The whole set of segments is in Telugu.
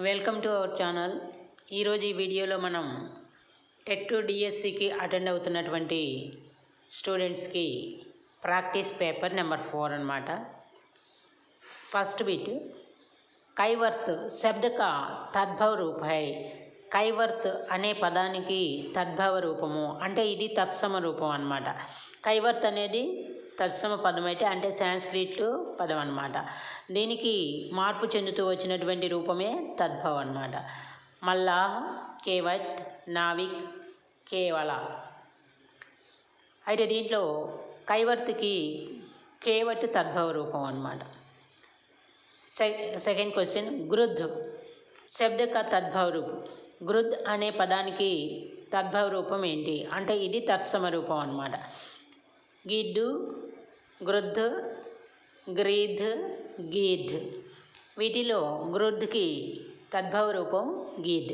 వెల్కమ్ టు అవర్ ఛానల్ ఈరోజు ఈ వీడియోలో మనం టెట్ టు డిఎస్సికి అటెండ్ అవుతున్నటువంటి స్టూడెంట్స్కి ప్రాక్టీస్ పేపర్ నెంబర్ ఫోర్ అనమాట ఫస్ట్ బిట్ కైవర్త్ శబ్దక తద్భవ రూపాయి కైవర్త్ అనే పదానికి తద్భవ రూపము అంటే ఇది తత్సమ రూపం అనమాట కైవర్త్ అనేది తత్సమ పదం అయితే అంటే సాంస్క్రిట్ పదం అన్నమాట. దీనికి మార్పు చెందుతూ వచ్చినటువంటి రూపమే తద్భవ అన్నమాట. మల్లా కేవట్ నావిక్ కేవల. అయితే దీంట్లో కైవర్త్కి కేవట్ తద్భవ రూపం అన్నమాట. సె సెకండ్ క్వశ్చన్ గృద్ శబ్ద తద్భవ రూపం. గృద్ అనే పదానికి తద్భవ రూపం ఏంటి? అంటే ఇది తత్సమ రూపం అన్నమాట. గిడ్డు గృద్ గ్రీద్ గీద్ వీటిలో గృద్కి తద్భవ రూపం గీద్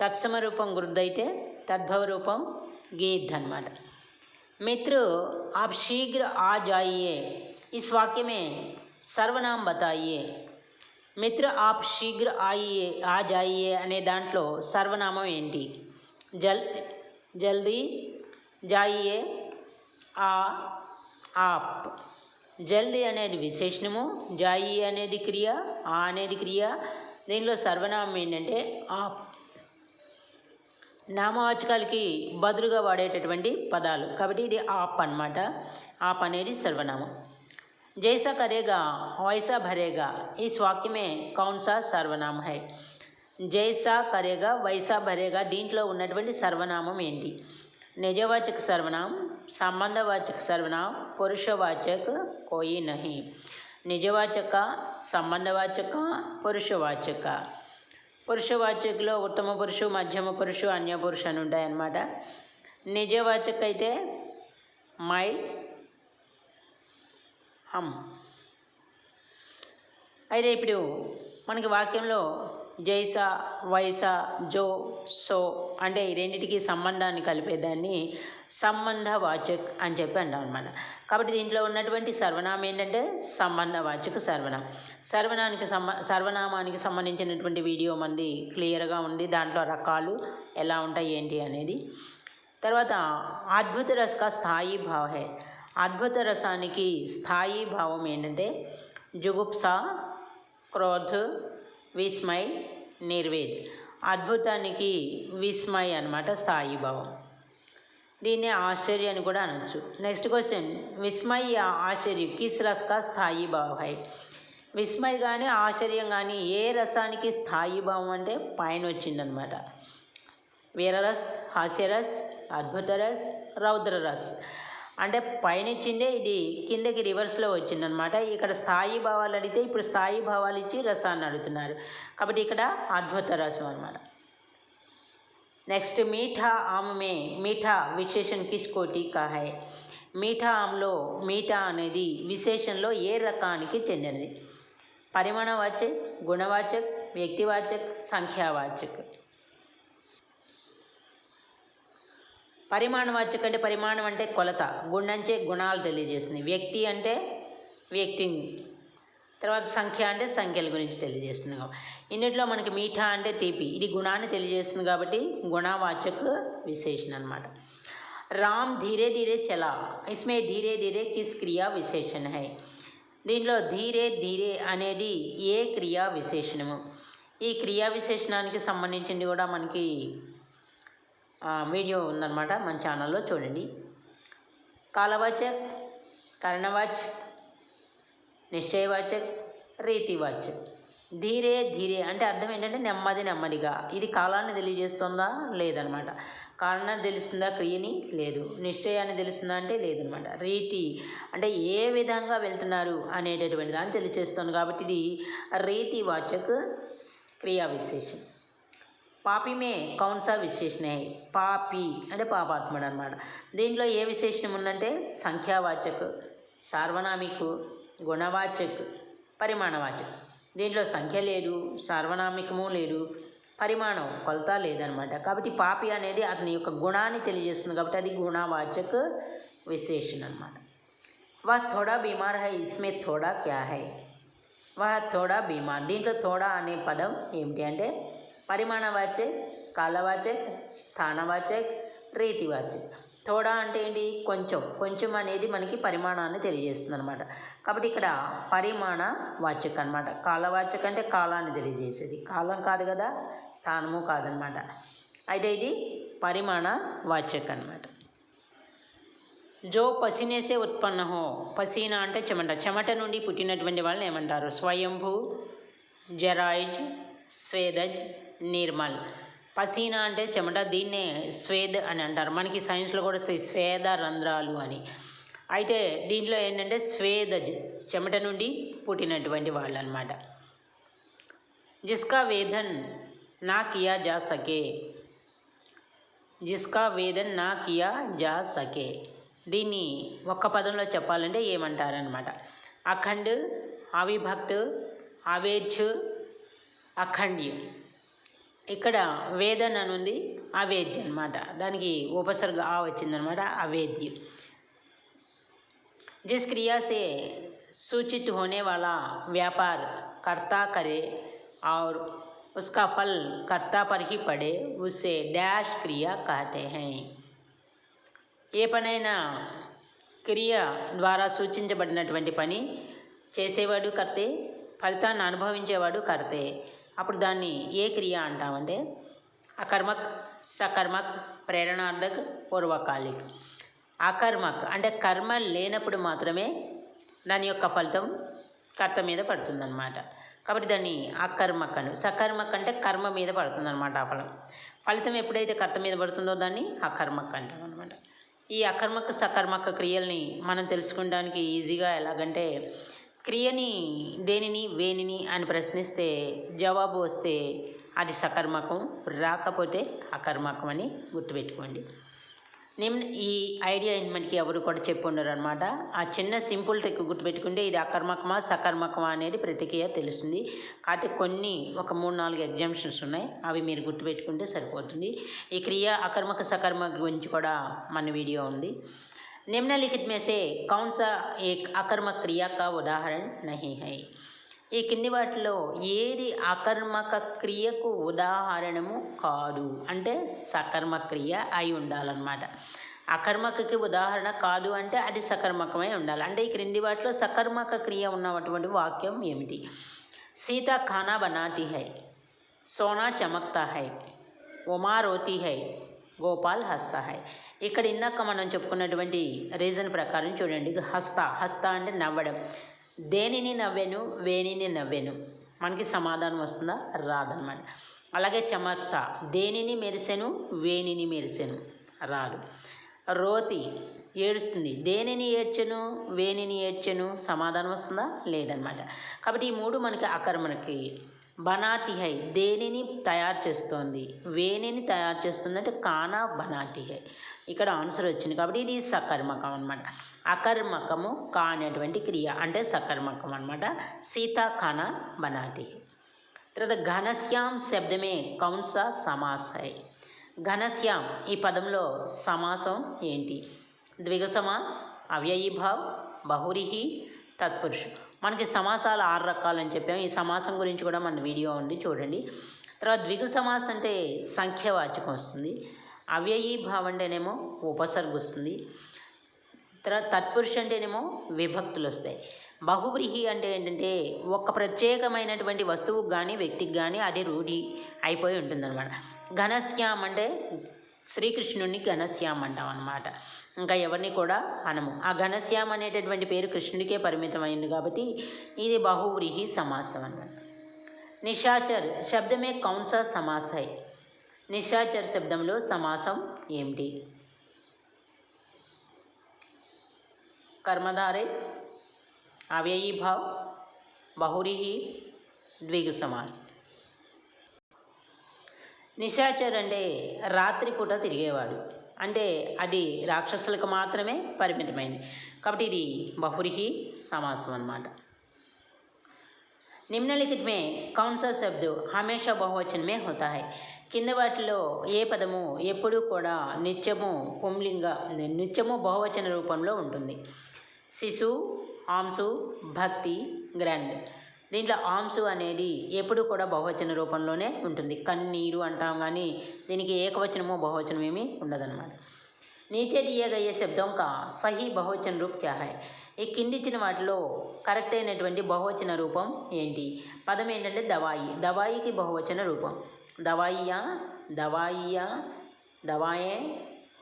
తత్సమ రూపం గృద్ అయితే తద్భవ రూపం గీద్ అనమాట मित्र आप शीघ्र आ जाइए इस वाक्य में सर्वनाम बताइए మిత్ర ఆప్ శీఘ్ర ఆయియే ఆ జాయియే అనే దాంట్లో సర్వనామం ఏంటి జల్ జల్దీ జాయియే ఆ ఆప్. జల్ది అనేది విశేషణము జాయి అనేది క్రియ ఆ అనేది క్రియ. దీనిలో సర్వనామం ఏంటంటే ఆప్. నామవాచకాలకి బదులుగా వాడేటటువంటి పదాలు. కాబట్టి ఇది ఆప్ అనమాట ఆప్ అనేది సర్వనామం. జైసా కరేగా వైసా భరేగా ఈ స్వాక్యమే కౌన్సా సర్వనామ హై. జైసా కరేగా వైసా భరేగా దీంట్లో ఉన్నటువంటి సర్వనామం ఏంటి? నిజవాచక సర్వనాం సంబంధవాచక సర్వనాం పురుషవాచక కోయి నహి. నిజవాచక సంబంధవాచక పురుషవాచక. పురుషవాచకలో ఉత్తమ పురుషు మధ్యమ పురుషు అన్య పురుషు అని ఉంటాయన్నమాట. నిజవాచక అయితే మై హమ్. అయితే ఇప్పుడు మనకి వాక్యంలో జైసా వైసా జో సో అంటే ఈ రెండింటికి సంబంధాన్ని కలిపేదాన్ని సంబంధవాచక్ అని చెప్పి అంటాం అనమాట కాబట్టి దీంట్లో ఉన్నటువంటి సర్వనామం ఏంటంటే సంబంధవాచక సర్వనామం. సర్వనానికి సంబ సర్వనామానికి సంబంధించినటువంటి వీడియో మంది క్లియర్గా ఉంది. దాంట్లో రకాలు ఎలా ఉంటాయి ఏంటి అనేది. తర్వాత అద్భుత రసక స్థాయి భావే. అద్భుత రసానికి స్థాయి భావం ఏంటంటే జుగుప్స క్రోధ్ విస్మయ్ నిర్వేద్. అద్భుతానికి విస్మయ్ అనమాట స్థాయి భావం. దీన్ని ఆశ్చర్య అని కూడా అనొచ్చు. Next question. విస్మయ్ ఆశ్చర్య కిస్ రస్ కా స్థాయి భావ హై. విస్మయ్ కానీ ఆశ్చర్యం కానీ ఏ రసానికి స్థాయి భావం అంటే పైన వచ్చిందనమాట వీరరస్ హాస్యరస్ అద్భుతరస్ రౌద్రరస్ అంటే పైనిచ్చిందే ఇది కిందకి రివర్స్లో వచ్చిందనమాట ఇక్కడ స్థాయి భావాలు అడిగితే ఇప్పుడు స్థాయి భావాలు ఇచ్చి రసాన్ని అడుగుతున్నారు. కాబట్టి ఇక్కడ అద్భుత రసం అనమాట నెక్స్ట్ మీఠా ఆమ్మే మీఠా విశేషణ కిష్కోటి కాహే. మీఠా ఆమ్లో మీఠా అనేది విశేషణలో ఏ రకానికి చెందినది? పరిమాణవాచక్ గుణవాచక్ వ్యక్తివాచక్ సంఖ్యావాచక్. పరిమాణవాచక అంటే పరిమాణం అంటే కొలత. గుణంచే గుణాలు తెలియజేస్తుంది. వ్యక్తి అంటే వ్యక్తిని. తర్వాత సంఖ్య అంటే సంఖ్యల గురించి తెలియజేస్తుంది ఇన్నిట్లో మనకి మీఠా అంటే తీపి. ఇది గుణాన్ని తెలియజేస్తుంది కాబట్టి గుణవాచక విశేషణ అనమాట రామ్ ధీరే ధీరే చలా. ఇస్మే ధీరే ధీరే కిస్ క్రియా విశేషణ హై. దీంట్లో ధీరే ధీరే అనేది ఏ క్రియా విశేషణము? ఈ క్రియా విశేషణానికి సంబంధించింది కూడా మనకి వీడియో ఉందన్నమాట మన ఛానల్లో చూడండి. కాలవాచక్ కర్ణవాచక్ నిశ్చయవాచక్ రీతివాచక్ ధీరే ధీరే అంటే అర్థం ఏంటంటే నెమ్మది నెమ్మదిగా. ఇది కాలాన్ని తెలియజేస్తుందా? లేదనమాట కారణాన్ని తెలుస్తుందా క్రియని? లేదు. నిశ్చయాన్ని తెలుస్తుందా అంటే లేదనమాట రీతి అంటే ఏ విధంగా వెళ్తున్నారు అనేటటువంటి దాన్ని తెలియజేస్తుంది కాబట్టి ఇది రీతి వాచక్ క్రియా విశేషం పాపి మే కౌన్సా విశేషణ పాపి అంటే పాపాత్ముడు అనమాట దీంట్లో ఏ విశేషణం ఉందంటే సంఖ్యావాచక్ సార్వనామికు గుణవాచక్ పరిమాణవాచక్. దీంట్లో సంఖ్య లేదు సార్వనామికము లేదు పరిమాణం కొలత లేదనమాట. కాబట్టి పాపి అనేది అతని యొక్క గుణాన్ని తెలియజేస్తుంది కాబట్టి అది గుణవాచక్ విశేషణ అనమాట వా థోడా బీమార్ హై ఇస్మే థోడా క్యా హై? వా తోడా బీమార్ దీంట్లో థోడా అనే పదం ఏమిటి అంటే పరిమాణవాచక్ కాలవాచక్ స్థానవాచక్ రీతివాచక్ తోడా అంటే ఏంటి? కొంచెం. కొంచెం అనేది మనకి పరిమాణాన్ని తెలియజేస్తుంది అనమాట కాబట్టి ఇక్కడ పరిమాణ వాచక్ అనమాట కాలవాచక్ అంటే కాలాన్ని తెలియజేసేది. కాలం కాదు కదా? స్థానము కాదనమాట అయితే ఇది పరిమాణ వాచక్ అనమాట జో పసినేసే ఉత్పన్న హో పసీనా అంటే చెమట. చెమట నుండి పుట్టినటువంటి వాళ్ళని ఏమంటారు? స్వయంభూ జరాయిజ్ స్వేదజ్ నిర్మల్. పసీనా అంటే చెమట దీన్నే స్వేద్ అని అంటారు. మనకి సైన్స్లో కూడా వస్తాయి స్వేద రంధ్రాలు అని. అయితే దీంట్లో ఏంటంటే స్వేదజ్ చెమట నుండి పుట్టినటువంటి వాళ్ళు అనమాట జిస్కా వేదన్ నా కియా జా సకే. జిస్కా వేదన్ నా కియా జా సకే. దీన్ని ఒక్క పదంలో చెప్పాలంటే ఏమంటారనమాట? అఖండ్ అవిభక్త్ అవేచ్ అఖండ్ ఇక్కడ వేదన్ అని ఉంది అవేద్య అనమాట దానికి ఉపసర్గ ఆ వచ్చిందనమాట అవేద్య जिस क्रिया से सूचित होने वाला व्यापार कर्ता करे और उसका फल कर्ता पर ही पड़े उसे डैश क्रिया कहते हैं ఏ పనైనా క్రియ ద్వారా సూచించబడినటువంటి పని చేసేవాడు కర్తే ఫలితాన్ని అనుభవించేవాడు కర్తే అప్పుడు దాన్ని ఏ క్రియ అంటామంటే అకర్మక్ సకర్మక్ ప్రేరణార్థక్ పూర్వకాలిక్. అకర్మక్ అంటే కర్మ లేనప్పుడు మాత్రమే దాని యొక్క ఫలితం కర్త మీద పడుతుందన్నమాట. కాబట్టి దాన్ని అకర్మక్ అను. సకర్మక్ అంటే కర్మ మీద పడుతుందన్నమాట ఆ ఫలం. ఫలితం ఎప్పుడైతే కర్త మీద పడుతుందో దాన్ని అకర్మక్ అంటాం అనమాట ఈ అకర్మక సకర్మక క్రియల్ని మనం తెలుసుకోవడానికి ఈజీగా ఎలాగంటే క్రియని దేనిని వేనిని అని ప్రశ్నిస్తే జవాబు వస్తే అది సకర్మకం రాకపోతే అకర్మకం అని గుర్తుపెట్టుకోండి. నేను ఈ ఐడియా మనకి? ఎవరు కూడా చెప్పి ఉండరు అనమాట ఆ చిన్న సింపుల్ ట్రిక్ గుర్తుపెట్టుకుంటే ఇది అకర్మకమా సకర్మకమా అనేది ప్రతిక్రియ తెలుస్తుంది. కాబట్టి కొన్ని ఒక మూడు నాలుగు ఎగ్జామ్షన్స్ ఉన్నాయి. అవి మీరు గుర్తుపెట్టుకుంటే సరిపోతుంది. ఈ క్రియ అకర్మక సకర్మ గురించి కూడా మన వీడియో ఉంది. निम्नलिखित में से कौन सा एक अकर्मक क्रिया का उदाहरण नहीं है ఈ కింది వాటిలో ఏది అకర్మక క్రియకు ఉదాహరణము కాదు అంటే సకర్మ క్రియ అయి ఉండాలన్నమాట అకర్మకకి ఉదాహరణ కాదు అంటే అది సకర్మకమై ఉండాలి అంటే ఈ క్రింది వాటిలో సకర్మక క్రియ ఉన్నటువంటి వాక్యం ఏమిటి సీత ఖానా బనాతి హై సోనా చమక్తా హై ఉమా రోతి హై గోపాల్ హస్త హై ఇక్కడ ఇందాక మనం చెప్పుకున్నటువంటి రీజన్ ప్రకారం చూడండి హస్త. హస్త అంటే నవ్వడం. దేనిని నవ్వెను? వేనిని నవ్వెను. మనకి సమాధానం వస్తుందా? రాదనమాట. అలాగే చమత్త. దేనిని మెరిసెను? వేనిని మెరిసెను. రాదు. రోతి ఏడుస్తుంది. దేనిని ఏడ్చెను? వేనిని ఏడ్చెను? సమాధానం వస్తుందా? లేదనమాట. కాబట్టి ఈ మూడు మనకి అకర్మణకి బనాటిహై దేనిని తయారు చేస్తోంది? వేనిని తయారు చేస్తుంది అంటే కానా బనాటిహై ఇక్కడ ఆన్సర్ వచ్చింది. కాబట్టి ఇది సకర్మకం అనమాట అకర్మకము కానటువంటి క్రియ అంటే సకర్మకం అనమాట సీతా ఖానా బనాతి తర్వాత ఘనశ్యాం శబ్దమే కౌన్స సమాస్. ఘనశ్యాం ఈ పదంలో సమాసం ఏంటి? ద్విగ సమాస్ అవ్యయీభావ్ బహురిహి తత్పురుషు. మనకి సమాసాలు ఆరు రకాలని చెప్పాం. ఈ సమాసం గురించి కూడా మన వీడియో ఉంది చూడండి. తర్వాత ద్విగు సమాస్ అంటే సంఖ్యవాచకం వస్తుంది. అవ్యయీభావ్ అంటేనేమో ఉపసర్గ వస్తుంది తర్వాత తత్పురుష అంటేనేమో విభక్తులు వస్తాయి బహువ్రీహి అంటే ఏంటంటే ఒక ప్రత్యేకమైనటువంటి వస్తువుకు కానీ వ్యక్తికి కానీ అది రూఢి అయిపోయి ఉంటుందన్నమాట. ఘనశ్యామ్ అంటే శ్రీకృష్ణుడిని ఘనశ్యామ్ అంటాం అనమాట ఇంకా ఎవరిని కూడా అనము. ఆ ఘనశ్యామ్ అనేటటువంటి పేరు కృష్ణుడికే పరిమితమైంది కాబట్టి ఇది బహువ్రీహి సమాసం అనమాట నిషాచర్ శబ్దమే కౌన్స సమాస. నిశాచర్ శబ్దంలో సమాసం ఏమిటి कर्मधारे अव्ययी भाव బహురిహి ద్విగు సమాస్ నిశాచర్ అంటే రాత్రిపూట తిరిగేవాడు అంటే అది రాక్షసులకు మాత్రమే పరిమితమైంది కాబట్టి ఇది బహురిహి సమాసం అన్నమాట निम्नलिखित में कौन सा शब्द हमेशा बहुवचन में होता है కింద వాటిలో ఏ పదము ఎప్పుడూ కూడా నిత్యము పుంలింగ నిత్యము బహువచన రూపంలో ఉంటుంది. శిశు ఆంసు భక్తి గ్రాండ్. దీంట్లో ఆంసు అనేది ఎప్పుడు కూడా బహువచన రూపంలోనే ఉంటుంది. కన్నీరు అంటాం కానీ దీనికి ఏకవచనము బహువచనం ఏమీ ఉండదన్నమాట. నీచే దియే శబ్దం కా సహీ బహువచన రూప్ క్యా హై? ఈ కిందిచ్చిన వాటిలో కరెక్ట్ అయినటువంటి బహువచన రూపం ఏంటి? పదం ఏంటంటే దవాయి. దవాయికి బహువచన రూపం. దవాయియా దవాయియా దవాయే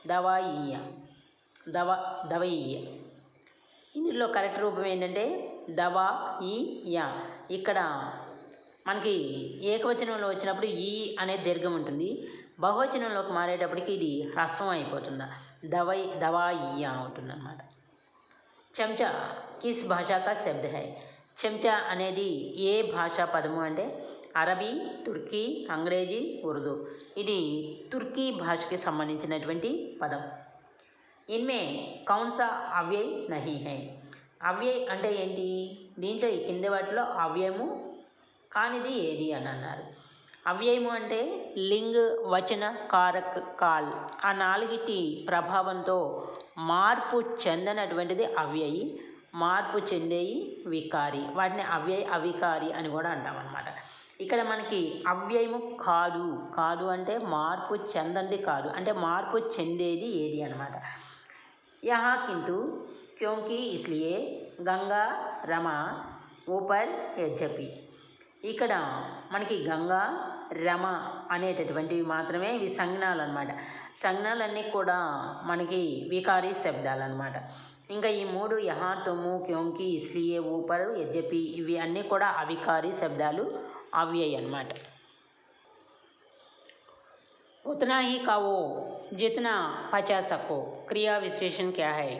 దవాయియా దవ దవయియ ఇందులో కరెక్ట్ రూపం ఏంటంటే దవా ఈ యా ఇక్కడ మనకి ఏకవచనంలో వచ్చినప్పుడు ఈ అనే దీర్ఘం ఉంటుంది. బహువచనంలోకి మారేటప్పటికి ఇది హ్రస్వం అయిపోతుంది? దవై దవాయియ ఉంటుంది అనమాట చెంచా కిస్ భాష కా శబ్ద హై. చెంచా అనేది ఏ భాషా పదము అంటే అరబీ తుర్కీ అంగ్రేజీ ఉర్దూ. ఇది తుర్కీ భాషకి సంబంధించినటువంటి పదం. ఇన్మే కౌన్సా అవ్యయ్ నహి హై. అవ్యయ్ అంటే ఏంటి? దీంట్లో ఈ కింది వాటిలో అవ్యయము కానిది ఏది అని అన్నారు. అవ్యయము అంటే లింగ్ వచన కారక్ కాల్ ఆ నాలుగిటి ప్రభావంతో మార్పు చెందనటువంటిది అవ్యయి మార్పు చెందేయి వికారి. వాటిని అవ్యయ అవికారి అని కూడా అంటామన్నమాట. ఇక్కడ మనకి అవ్యయము కాదు. కాదు అంటే మార్పు చెందంది కాదు. అంటే మార్పు చెందేది ఏది అనమాట యహా కింటు క్యోంకి ఇస్లియే గంగా రమ ఊపర్ యజ్జపి ఇక్కడ మనకి గంగా రమ అనేటటువంటివి మాత్రమే ఇవి సంజ్ఞాలు అనమాట సంజ్ఞాలన్నీ కూడా మనకి వికారీ శబ్దాలు అనమాట ఇంకా ఈ మూడు యహా తొమ్ము క్యోంకి ఇస్లియే ఊపర్ యజ్జపి ఇవి అన్నీ కూడా అవికారీ శబ్దాలు అవ్యయ్ అనమాట उतना ही खाओ जितना पचा सको क्रिया विशेषण क्या है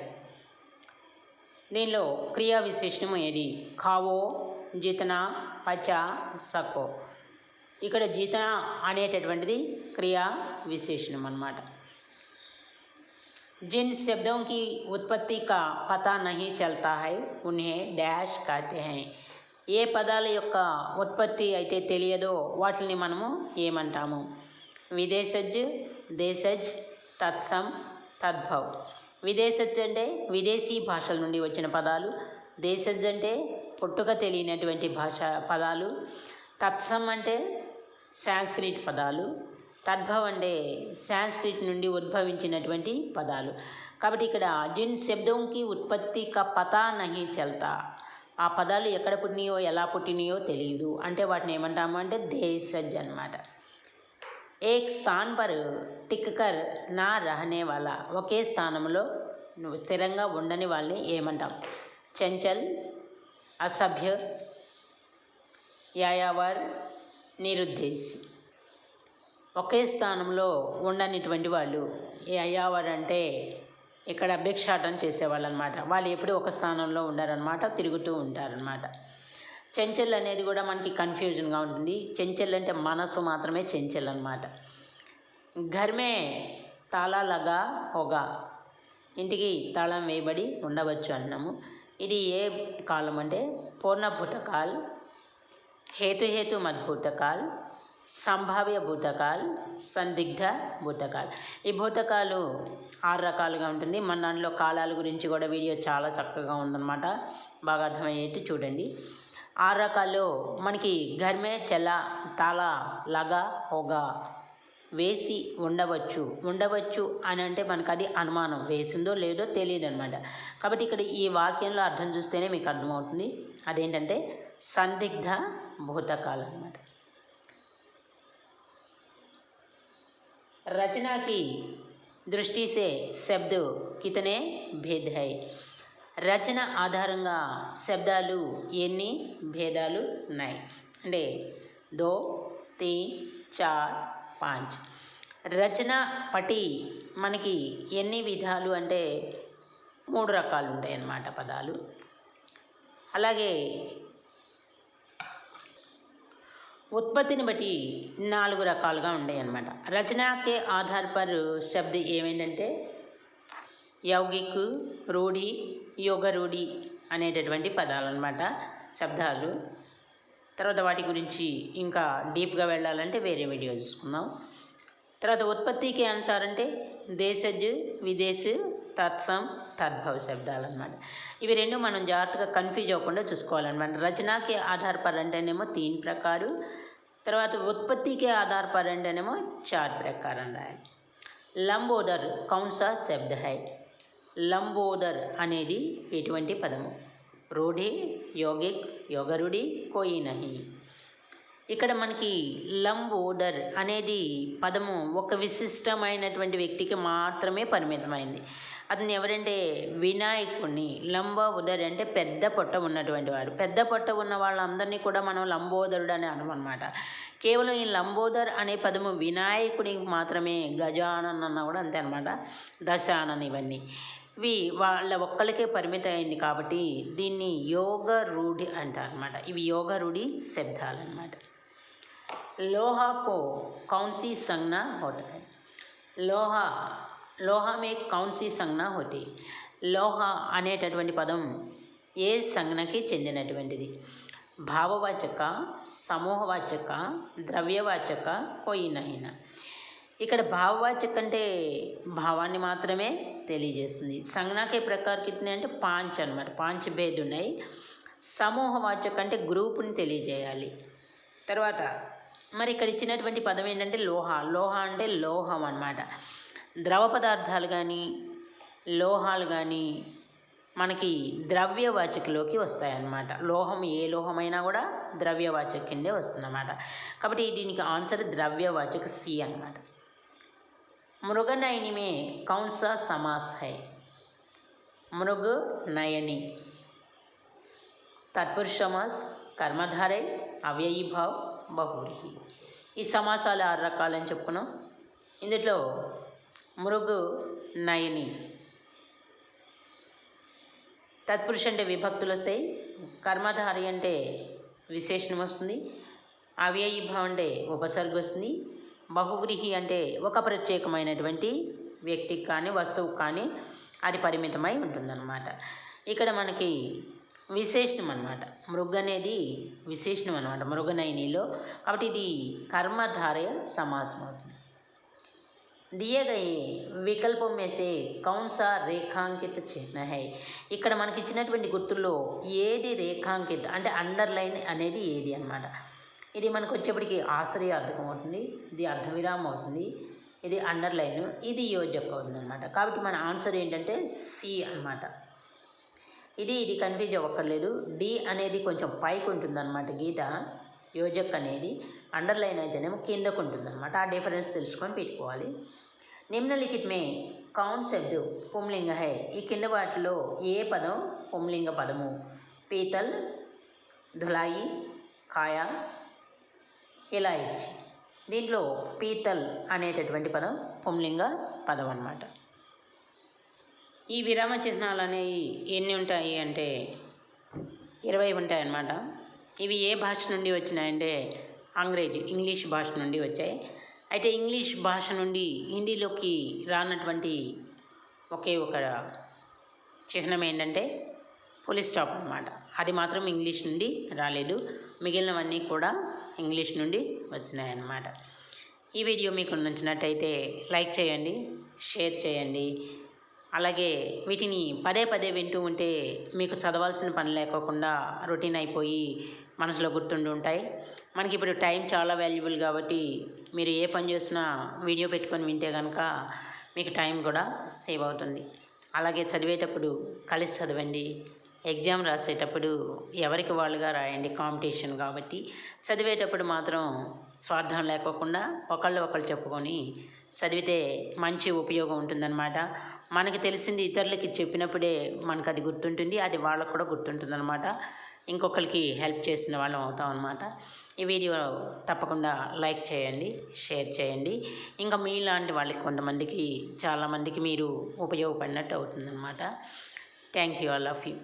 దీనిలో క్రియా విశేషణము ఏది ఖావో జితనా పచా సకో ఇక్కడ జితనా అనేటటువంటిది క్రియా విశేషణం అన్నమాట जिन शब्दों की उत्पत्ति का पता नहीं चलता है उन्हें డాష్ कहते हैं ఏ పదాల యొక్క ఉత్పత్తి అయితే తెలియదో వాటిని మనము ఏమంటాము? విదేశజ్ దేశజ్ తత్సం తద్భవ్. విదేశజ్ అంటే విదేశీ భాషల నుండి వచ్చిన పదాలు. దేశజ్ అంటే పుట్టుక తెలియనటువంటి భాష పదాలు. తత్సం అంటే సాంస్క్రిట్ పదాలు. తద్భవ్ అంటే సాంస్క్రిట్ నుండి ఉద్భవించినటువంటి పదాలు. కాబట్టి ఇక్కడ జిన్ శబ్దంకి ఉత్పత్తి కా పతా నహి చల్తా. ఆ పదాలు ఎక్కడ పుట్టినాయో ఎలా పుట్టినాయో తెలియదు అంటే వాటిని ఏమంటాము అంటే దేశజ్ అనమాట ఏక్ స్థాన్ పర్ టిక్కర్ నా రహనే వాళ్ళ ఒకే స్థానంలో నువ్వు స్థిరంగా ఉండని వాళ్ళని ఏమంటాం? చంచల్ అసభ్య యాయావర్ నిరుద్దేశి. ఒకే స్థానంలో ఉండనిటువంటి వాళ్ళు ఈ అంటే ఇక్కడ భిక్షాటం చేసేవాళ్ళు అనమాట వాళ్ళు ఎప్పుడూ ఒక స్థానంలో ఉండారనమాట తిరుగుతూ ఉంటారనమాట. చెంచెల్ అనేది కూడా మనకి కన్ఫ్యూజన్గా ఉంటుంది. చెంచెల్ అంటే మనసు మాత్రమే చెంచెల్ అనమాట. ఘర్మే తాళాలగా లగా ఇంటికి తాళం వేయబడి ఉండవచ్చు అన్నాము. ఇది ఏ కాలం అంటే పూర్ణ భూతకాల్ హేతుహేతు మద్భూతకాల్ సంభావ్య భూతకాల్ సందిగ్ధ భూతకాల్. ఈ భూతకాలు ఆరు రకాలుగా ఉంటుంది. మన దాంట్లో కాలాల గురించి కూడా వీడియో చాలా చక్కగా ఉందన్నమాట. బాగా అర్థమయ్యేట్టు చూడండి. ఆరు రకాల్లో మనకి ఘర్మే చెల తల లగ ఒగ వేసి ఉండవచ్చు. ఉండవచ్చు అని అంటే మనకు అది అనుమానం. వేసిందో లేదో తెలియదు అనమాట కాబట్టి ఇక్కడ ఈ వాక్యంలో అర్థం చూస్తేనే మీకు అర్థమవుతుంది. అదేంటంటే సందిగ్ధ భూతకాలం అనమాట रचना की దృష్టి से శబ్ద కితనే భేద్ హై రచన ఆధారంగా శబ్దాలు ఎన్ని భేదాలు ఉన్నాయి అంటే దో తీన్ చార్ పాంచ్ రచన పటి మనకి ఎన్ని విధాలు అంటే మూడు రకాలు ఉంటాయి అన్నమాట పదాలు అలాగే ఉత్పత్తిని బట్టి నాలుగు రకాలుగా ఉన్నాయి అన్నమాట రచనాకే ఆధార్ పర్ శబ్ద ఏమేంటంటే యౌగిక్ రూఢి యోగ రూఢి అనేటటువంటి పదాలు అన్నమాట శబ్దాలు. తర్వాత వాటి గురించి ఇంకా డీప్గా వెళ్ళాలంటే వేరే వీడియో చూసుకుందాం. తర్వాత ఉత్పత్తికి అనుసారంటే దేశజ్ విదేశ్ తత్సం తద్భవ శబ్దాలు అనమాట ఇవి రెండు మనం జాగ్రత్తగా కన్ఫ్యూజ్ అవ్వకుండా చూసుకోవాలన్నమాట. రచనకి ఆధారపడంటేనేమో తీన్ ప్రకారం తర్వాత ఉత్పత్తికి ఆధారపడంటేనేమో చార్ ప్రకారం రాయాలి. లంబోదర్ కౌన్సా శబ్ద హై. లంబోదర్ అనేది ఎటువంటి పదము? రూఢి యోగిక్ యోగరుడి కోయి నహి. ఇక్కడ మనకి లంబోదర్ అనేది పదము ఒక విశిష్టమైనటువంటి వ్యక్తికి మాత్రమే పరిమితమైంది. అతను ఎవరంటే వినాయకుడిని లంబోదరి అంటే పెద్ద పొట్ట ఉన్నటువంటి వారు పెద్ద పొట్ట ఉన్న వాళ్ళందరినీ కూడా మనం లంబోదరుడు అని అనమాట కేవలం ఈ లంబోదర్ అనే పదము వినాయకుడికి మాత్రమే గజానన్ అన్న కూడా అంతే అనమాట దశానన్ ఇవన్నీ. ఇవి వాళ్ళ ఒక్కరికే పరిమితం అయింది కాబట్టి దీన్ని యోగ రూఢి అంటారు అనమాట ఇవి యోగ రూఢి శబ్దాలు అనమాట లోహాకో కౌన్సీ సంజ్ఞ హోటల్. లోహా లోహా మే కౌన్సీ సంజ్ఞ హోటి లోహ అనేటటువంటి పదం ఏ సంజ్ఞకి చెందినటువంటిది? భావవాచక సమూహవాచక ద్రవ్యవాచక కొయినహీన ఇక్కడ భావవాచక అంటే భావాన్ని మాత్రమే తెలియజేస్తుంది. సంజ్ఞాకే ప్రకార అంటే పాంచ్ అనమాట పాంచ్ భేద్ ఉన్నాయి సమూహవాచక అంటే గ్రూపుని తెలియజేయాలి. తర్వాత మరి ఇక్కడ ఇచ్చినటువంటి పదం ఏంటంటే లోహ. లోహ అంటే లోహం అన్నమాట. ద్రవ పదార్థాలు కానీ లోహాలు కానీ మనకి ద్రవ్యవాచకలోకి వస్తాయన్నమాట. లోహం ఏ లోహమైనా కూడా ద్రవ్యవాచక కిందే వస్తుందన్నమాట. కాబట్టి దీనికి ఆన్సర్ ద్రవ్యవాచక సి అన్నమాట. మృగ నయనిమే సమాస్. హై మృగ నయని తత్పురుష సమాస్ కర్మధారై అవ్యయీభావ్ బహుళి ఈ సమాసాలు ఆరు రకాలని చెప్పుకున్నాం. ఇందులో మృగు నయని. తత్పురుష అంటే విభక్తులు వస్తాయి కర్మధారి అంటే విశేషణం వస్తుంది అవ్యయీభావం అంటే ఉపసర్గ వస్తుంది బహువ్రీహి అంటే ఒక ప్రత్యేకమైనటువంటి వ్యక్తికి కానీ వస్తువుకి కానీ అది పరిమితమై ఉంటుందన్నమాట. ఇక్కడ మనకి విశేషణం అనమాట మృగ్ అనేది విశేషణం అనమాట మృగనయనిలో. కాబట్టి ఇది కర్మధారయ సమాసం అవుతుంది దియే గయి వికల్పమేసే కౌన్స రేఖాంకిత చిహ్న హై ఇక్కడ మనకి ఇచ్చినటువంటి గుర్తుల్లో ఏది రేఖాంకిత అంటే అండర్లైన్ అనేది ఏది అనమాట ఇది మనకు వచ్చేప్పటికి ఆశ్రయ అర్థం అవుతుంది ఇది అర్ధవిరామం అవుతుంది ఇది అండర్లైన్ ఇది యోజక అవుతుందన్నమాట కాబట్టి మన ఆన్సర్ ఏంటంటే సి అనమాట ఇది ఇది కన్ఫ్యూజ్ అవ్వక్కర్లేదు. డి అనేది కొంచెం పైకి ఉంటుందన్నమాట గీత. యోజక్ అనేది. అండర్లైన్ అయితేనేమో కిందకు ఉంటుందన్నమాట. ఆ డిఫరెన్స్ తెలుసుకొని పెట్టుకోవాలి. నిమ్నలిఖిత్ మే కౌన్ శబ్ద పుంలింగ హై ఈ కింద వాటిలో ఏ పదం? పుంలింగ పదము. పీతల్ ధులాయి కాయ ఇలాయిచి. దీంట్లో పీతల్ అనేటటువంటి పదం పుంలింగ పదం అన్నమాట ఈ విరామ చిహ్నాలు అనేవి ఎన్ని ఉంటాయి అంటే ఇరవై ఉంటాయి అన్నమాట ఇవి ఏ భాష నుండి వచ్చినాయంటే అంగ్రేజీ ఇంగ్లీష్ భాష నుండి వచ్చాయి. అయితే ఇంగ్లీష్ భాష నుండి హిందీలోకి రానటువంటి ఒకే ఒక చిహ్నం ఏంటంటే పులి స్టాప్ అనమాట అది మాత్రం ఇంగ్లీష్ నుండి రాలేదు. మిగిలినవన్నీ కూడా ఇంగ్లీష్ నుండి వచ్చినాయన్నమాట ఈ వీడియో మీకు నచ్చినట్టయితే లైక్ చేయండి షేర్ చేయండి. అలాగే వీటిని పదే పదే వింటూ ఉంటే మీకు చదవాల్సిన పని లేకోకుండా రొటీన్ అయిపోయి మనసులో గుర్తుండి ఉంటాయి. మనకి ఇప్పుడు టైం చాలా వాల్యుబుల్ కాబట్టి మీరు ఏ పని చేసినా వీడియో పెట్టుకొని వింటే కనుక మీకు టైం కూడా సేవ్ అవుతుంది. అలాగే చదివేటప్పుడు కలిసి చదవండి. ఎగ్జామ్ రాసేటప్పుడు ఎవరికి వాళ్ళుగా రాయండి కాంపిటీషన్ కాబట్టి. చదివేటప్పుడు మాత్రం స్వార్థం లేకోకుండా ఒకళ్ళు ఒకళ్ళు చెప్పుకొని చదివితే మంచి ఉపయోగం ఉంటుందన్నమాట. మనకి తెలిసింది ఇతరులకి చెప్పినప్పుడే మనకు అది గుర్తుంటుంది అది వాళ్ళకు కూడా గుర్తుంటుందనమాట ఇంకొకరికి హెల్ప్ చేసిన వాళ్ళం అవుతాం అనమాట ఈ వీడియో తప్పకుండా లైక్ చేయండి షేర్ చేయండి. ఇంకా మీలాంటి వాళ్ళకి కొంతమందికి చాలామందికి మీరు ఉపయోగపడినట్టు అవుతుందన్నమాట. Thank you all of you